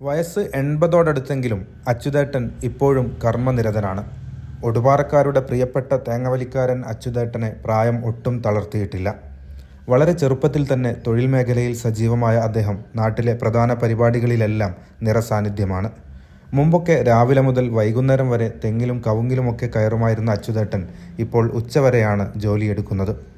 വയസ്സ് എൺപതോടടുത്തെങ്കിലും അച്യുതേട്ടൻ ഇപ്പോഴും കർമ്മനിരതനാണ്. ഒടുപാറക്കാരുടെ പ്രിയപ്പെട്ട തേങ്ങവലിക്കാരൻ അച്യുതേട്ടനെ പ്രായം ഒട്ടും തളർത്തിയിട്ടില്ല. വളരെ ചെറുപ്പത്തിൽ തന്നെ തൊഴിൽ മേഖലയിൽ സജീവമായ അദ്ദേഹം നാട്ടിലെ പ്രധാന പരിപാടികളിലെല്ലാം നിറസാന്നിധ്യമാണ്. മുമ്പൊക്കെ രാവിലെ മുതൽ വൈകുന്നേരം വരെ തെങ്ങിലും കവുങ്ങിലുമൊക്കെ കയറുമായിരുന്ന അച്യുതേട്ടൻ ഇപ്പോൾ ഉച്ചവരെയാണ് ജോലിയെടുക്കുന്നത്.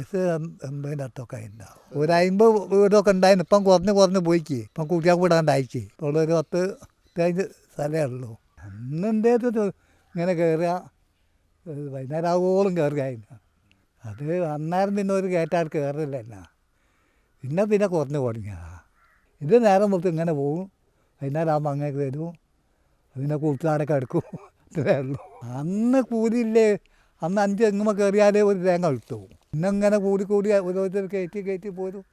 എം- എൺപതിന്റെ അടുത്തൊക്കെ ഉണ്ടാവും. ഒരു അമ്പത് വീടൊക്കെ ഉണ്ടായിരുന്നു. ഇപ്പം കുറഞ്ഞ് കുറഞ്ഞ് പോയിക്ക്. ഇപ്പം കുട്ടികൾക്ക് വിടാണ്ടായിക്ക്. ഇപ്പോൾ ഒരു പത്ത് പതിനഞ്ച് സ്ഥലമേ ഉള്ളൂ. അന്ന് എന്റെ ഇങ്ങനെ കയറുക വൈകുന്നേരം ആവോളം കയറുകയായിരുന്നു അത് അന്നേരം പിന്നെ ഒരു കയറ്റാൽ കയറില്ല എന്നാ പിന്നെ പിന്നെ കുറഞ്ഞ് തുടങ്ങിയതാ ഇത് നേരം മൊത്തം ഇങ്ങനെ പോകും വൈകുന്നേരം ആകുമ്പോൾ അങ്ങനെ വരും പിന്നെ കൂട്ടുകാരൊക്കെ എടുക്കും. അത്രേ ഉള്ളൂ. അന്ന് കൂലിയില്ലേ? അന്ന് അഞ്ച് എങ്ങുമ്പോൾ കയറിയാലേ ഒരു തേങ്ങ കിട്ടും പിന്നെ ഇങ്ങനെ കൂടി കൂടി ഓരോരുത്തർ കയറ്റി കയറ്റി പോരും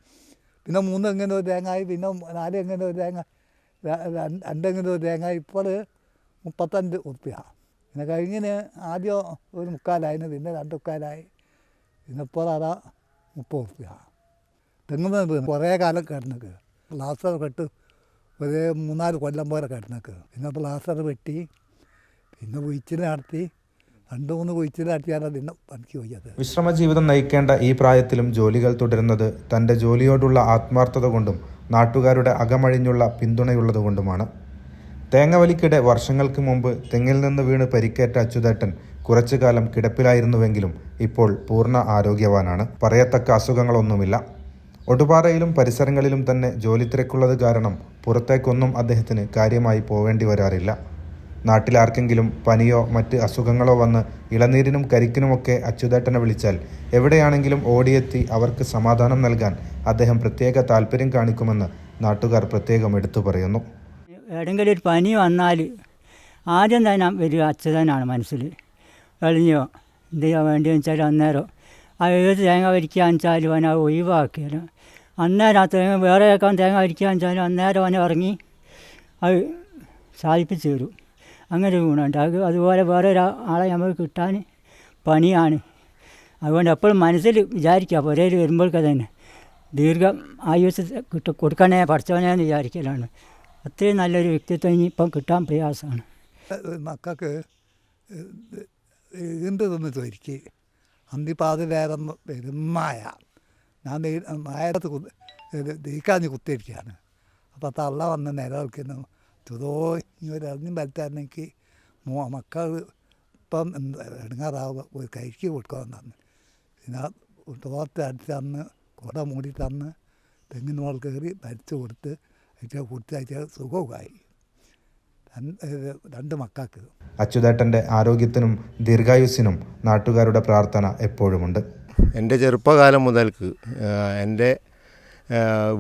പിന്നെ മൂന്ന് എങ്ങനെ ഒരു തേങ്ങായി പിന്നെ നാല് എങ്ങനെ ഒരു തേങ്ങ രണ്ടെങ്ങനെ ഒരു തേങ്ങ ഇപ്പോൾ മുപ്പത്തഞ്ച് ഉറുപ്പ്യ. പിന്നെ കഴിഞ്ഞിന് ആദ്യം ഒരു മുക്കാലായിരുന്നു പിന്നെ രണ്ട് മുക്കാലായി പിന്നെ ഇപ്പോൾ അതാ മുപ്പത് ഉറുപ്പ്യ. തെങ്ങുന്ന കുറേ കാലം കിടന്നേക്ക്. പ്ലാസ്റ്റർ കെട്ട് ഒരു മൂന്നാൽ കൊല്ലം പോലെ കിടന്നേക്ക്. പിന്നെ പ്ലാസ്റ്റർ വെട്ടി പിന്നെ വീച്ചിൽ നടത്തി രണ്ട് മൂന്ന് കുഴിച്ചിൽ ഞാൻ പിന്നെ പണിക്ക് പോയത് വിശ്രമ ജീവിതം നയിക്കേണ്ട ഈ പ്രായത്തിലും ജോലികൾ തുടരുന്നത് തന്റെ ജോലിയോടുള്ള ആത്മാർത്ഥത കൊണ്ടും നാട്ടുകാരുടെ അകമഴിഞ്ഞുള്ള പിന്തുണയുള്ളതുകൊണ്ടുമാണ് തേങ്ങവലിക്കിടെ വർഷങ്ങൾക്ക് മുമ്പ് തെങ്ങിൽ നിന്ന് വീണ് പരിക്കേറ്റ അച്യുതേട്ടൻ കുറച്ചു കാലം കിടപ്പിലായിരുന്നുവെങ്കിലും ഇപ്പോൾ പൂർണ ആരോഗ്യവാനാണ്. പറയത്തക്ക അസുഖങ്ങളൊന്നുമില്ല. ഒടുപാറയിലും പരിസരങ്ങളിലും തന്നെ ജോലി തിരക്കുള്ളത് കാരണം പുറത്തേക്കൊന്നും അദ്ദേഹത്തിന് കാര്യമായി പോവേണ്ടി വരാറില്ല. നാട്ടിലാർക്കെങ്കിലും പനിയോ മറ്റ് അസുഖങ്ങളോ വന്ന് ഇളനീരിനും കരിക്കിനുമൊക്കെ അച്യുതേട്ടനെ വിളിച്ചാൽ എവിടെയാണെങ്കിലും ഓടിയെത്തി അവർക്ക് സമാധാനം നൽകാൻ അദ്ദേഹം പ്രത്യേക താല്പര്യം കാണിക്കുമെന്ന് നാട്ടുകാർ പ്രത്യേകം എടുത്തു പറയുന്നു. എവിടെയെങ്കിലും ഒരു പനി വന്നാൽ ആദ്യം തന്നെ വരിക അച്യുതനാണ് മനസ്സിൽ. എളിഞ്ഞോ എന്ത് ചെയ്യാൻ വേണ്ടിയെന്ന് വെച്ചാൽ അന്നേരം ആ ഏത് തേങ്ങ വരിക്കാന്ന് വെച്ചാലും അവൻ അത് ഒഴിവാക്കിയാലും അന്നേരം ആ തേങ്ങ വേറെ തേങ്ങ വരിക്കാന്ന് വെച്ചാലും അന്നേരം അവനെ ഇറങ്ങി അത് സാധിപ്പിച്ചു തരും. അങ്ങനെ ഒരു ഗുണമുണ്ട്. അത് അതുപോലെ വേറെ ആളെ നമുക്ക് കിട്ടാൻ പണിയാണ്. അതുകൊണ്ട് എപ്പോഴും മനസ്സിൽ വിചാരിക്കുക പുരയിൽ വരുമ്പോഴൊക്കെ തന്നെ. ദീർഘ ആയുസ് കിട്ട കൊടുക്കണേ പഠിച്ചവനെ എന്ന് വിചാരിക്കലാണ്. അത്രയും നല്ലൊരു വ്യക്തിത്വം ഇനി ഇപ്പം കിട്ടാൻ പ്രയാസമാണ്. മക്കൾക്ക് ഈണ്ട് തിന്ന് ചോദിക്ക്? അന്തിപ്പാതിലേറെ പെരുമായ ഞാൻ നേരത്ത് കുത്തി ദീക്കാഞ്ഞ് കുത്തിയിരിക്കുകയാണ്. അപ്പോൾ തള്ള വന്ന് നിലനിൽക്കുന്നു ചുതോ ഇനി ഒരറിഞ്ഞും മോ മക്കൾ ഇപ്പം ഇടങ്ങാറാവുക. ഒരു കൈക്ക് കൊടുക്കാൻ തന്നു. പിന്നെ തോർത്ത് അടിച്ച് തന്ന് കുട മൂടി തന്ന് തെങ്ങിന് മോൾ കയറി മരിച്ചു കൊടുത്ത് അയച്ചാൽ കൊടുത്ത് അയച്ചാൽ സുഖവുമായി. രണ്ട് മക്കൾക്ക്. അച്യുതേട്ടന്റെ ആരോഗ്യത്തിനും ദീർഘായുസിനും നാട്ടുകാരുടെ പ്രാർത്ഥന എപ്പോഴുമുണ്ട്? എന്റെ ചെറുപ്പകാലം മുതൽക്ക് എന്റെ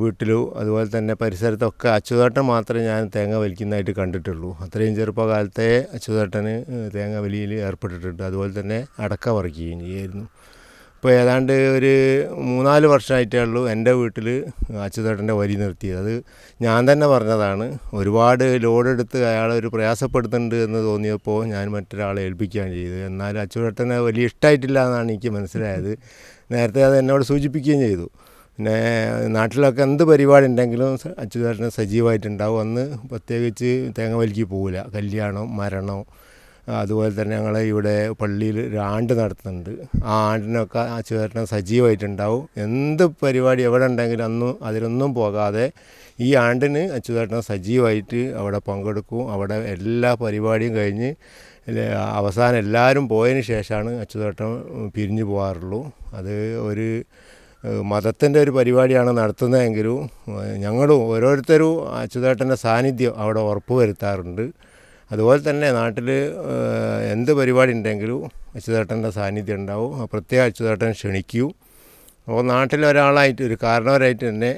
വീട്ടിലും അതുപോലെ തന്നെ പരിസരത്തൊക്കെ അച്ചുതേട്ടൻ മാത്രമേ ഞാൻ തേങ്ങ വലിക്കുന്നതായിട്ട് കണ്ടിട്ടുള്ളൂ. അത്രയും ചെറുപ്പകാലത്തെ അച്ചുതേട്ടന് തേങ്ങ വലിയിൽ ഏർപ്പെട്ടിട്ടുണ്ട്. അതുപോലെ തന്നെ അടക്ക പറിക്കുകയും ചെയ്യുമായിരുന്നു ഇപ്പോൾ ഏതാണ്ട് ഒരു മൂന്നാൽ വർഷമായിട്ടേ ഉള്ളൂ എന്റെ വീട്ടിൽ അച്ചുതേട്ടന്റെ വരി നിർത്തിയത്. അത് ഞാൻ തന്നെ പറഞ്ഞതാണ്. ഒരുപാട് ലോഡെടുത്ത് അയാളെ ഒരു പ്രയാസപ്പെടുത്തുന്നുണ്ട് എന്ന് തോന്നിയപ്പോൾ ഞാൻ മറ്റൊരാളെ ഏൽപ്പിക്കുകയാണ് ചെയ്തത്. എന്നാൽ അച്ചുതേട്ടന് വലിയ ഇഷ്ടമായിട്ടില്ല എന്നാണ് എനിക്ക് മനസ്സിലായത്. നേരത്തെ അത് എന്നോട് സൂചിപ്പിക്കുകയും ചെയ്തു. പിന്നെ നാട്ടിലൊക്കെ എന്ത് പരിപാടി ഉണ്ടെങ്കിലും അച്യുതേട്ടന് സജീവമായിട്ടുണ്ടാവും അന്ന് പ്രത്യേകിച്ച് തേങ്ങ വലിക്ക് പോവില്ല. കല്യാണം മരണം അതുപോലെ തന്നെ ഞങ്ങൾ ഇവിടെ പള്ളിയിൽ ഒരു ആണ്ട് നടത്തുന്നുണ്ട്. ആ ആണ്ടിനൊക്കെ അച്യുതേട്ടൻ സജീവമായിട്ടുണ്ടാവും എന്ത് പരിപാടി എവിടെ ഉണ്ടെങ്കിലും അന്നും അതിലൊന്നും പോകാതെ ഈ ആണ്ടിന് അച്യുതേട്ടൻ സജീവമായിട്ട് അവിടെ പങ്കെടുക്കും. അവിടെ എല്ലാ പരിപാടിയും കഴിഞ്ഞ് അവസാനം എല്ലാവരും പോയതിന് ശേഷമാണ് അച്യുതേട്ടൻ പിരിഞ്ഞു പോകാറുള്ളൂ. അത് ഒരു മതത്തിന്റെ ഒരു പരിപാടിയാണ് നടത്തുന്നതെങ്കിലും ഞങ്ങളും ഓരോരുത്തരും അച്യുതേട്ടന്റെ സാന്നിധ്യം അവിടെ ഉറപ്പുവരുത്താറുണ്ട് അതുപോലെ തന്നെ നാട്ടിൽ എന്ത് പരിപാടി ഉണ്ടെങ്കിലും അച്യുതേട്ടന്റെ സാന്നിധ്യം ഉണ്ടാവും. പ്രത്യേക അച്യുതേട്ടൻ ക്ഷണിക്കൂ. അപ്പോൾ നാട്ടിലൊരാളായിട്ട് ഒരു കാരണവരായിട്ട് തന്നെ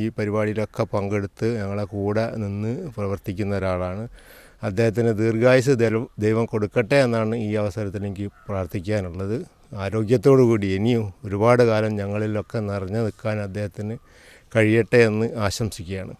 ഈ പരിപാടിയിലൊക്കെ പങ്കെടുത്ത് ഞങ്ങളെ കൂടെ നിന്ന് പ്രവർത്തിക്കുന്ന ഒരാളാണ്. അദ്ദേഹത്തിന് ദീർഘായുസ് ദൈവം കൊടുക്കട്ടെ എന്നാണ് ഈ അവസരത്തിൽ എനിക്ക് പ്രാർത്ഥിക്കാനുള്ളത്. ആരോഗ്യത്തോടു കൂടി ഇനിയും ഒരുപാട് കാലം ഞങ്ങളിലൊക്കെ നിറഞ്ഞു നിൽക്കാൻ അദ്ദേഹത്തിന് കഴിയട്ടെ എന്ന് ആശംസിക്കുകയാണ്.